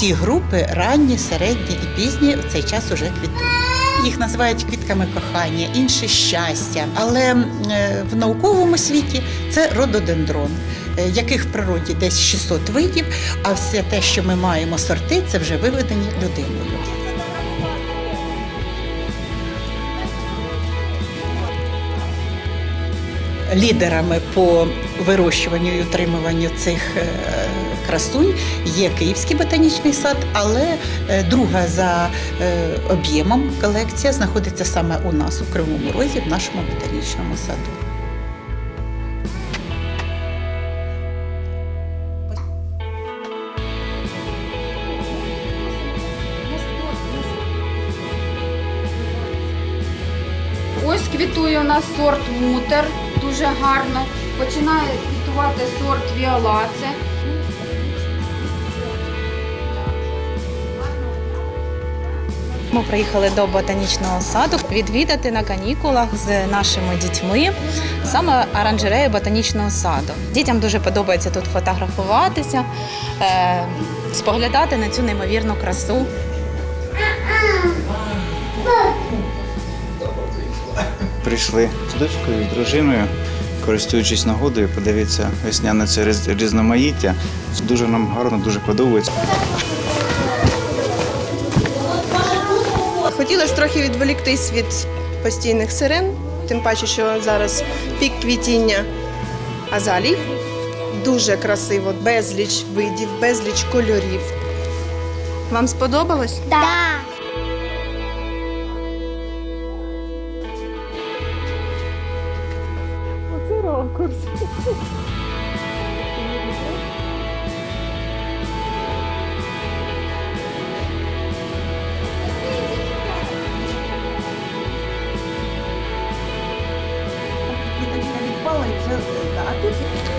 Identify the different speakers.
Speaker 1: всі групи ранні, середні і пізні в цей час уже квітують. Їх називають квітками кохання, інше щастя. Але е, в науковому світі це рододендрон, е, яких в природі десь 600 видів, а все те, що ми маємо сорти, це вже виведені людиною. Лідерами по вирощуванню і утримуванню цих е, красунь є Київський ботанічний сад, але е, друга за е, об'ємом колекція знаходиться саме у нас у Кривому Розі, в нашому ботанічному саду.
Speaker 2: Ось квітує у нас сорт мутер, дуже гарно. Починає квітувати сорт віолаце.
Speaker 3: Ми приїхали до ботанічного саду відвідати на канікулах з нашими дітьми саме оранжерею ботанічного саду. Дітям дуже подобається тут фотографуватися, е, споглядати на цю неймовірну красу.
Speaker 4: Прийшли з дочкою, з дружиною, користуючись нагодою, подивитися весняне це різноманіття. Дуже нам гарно, дуже подобається.
Speaker 5: Хотілося трохи відволіктись від постійних сирен, тим паче, що зараз пік квітіння азалій. Дуже красиво, безліч видів, безліч кольорів. Вам сподобалось?
Speaker 1: Квіточка відпала і вже а тут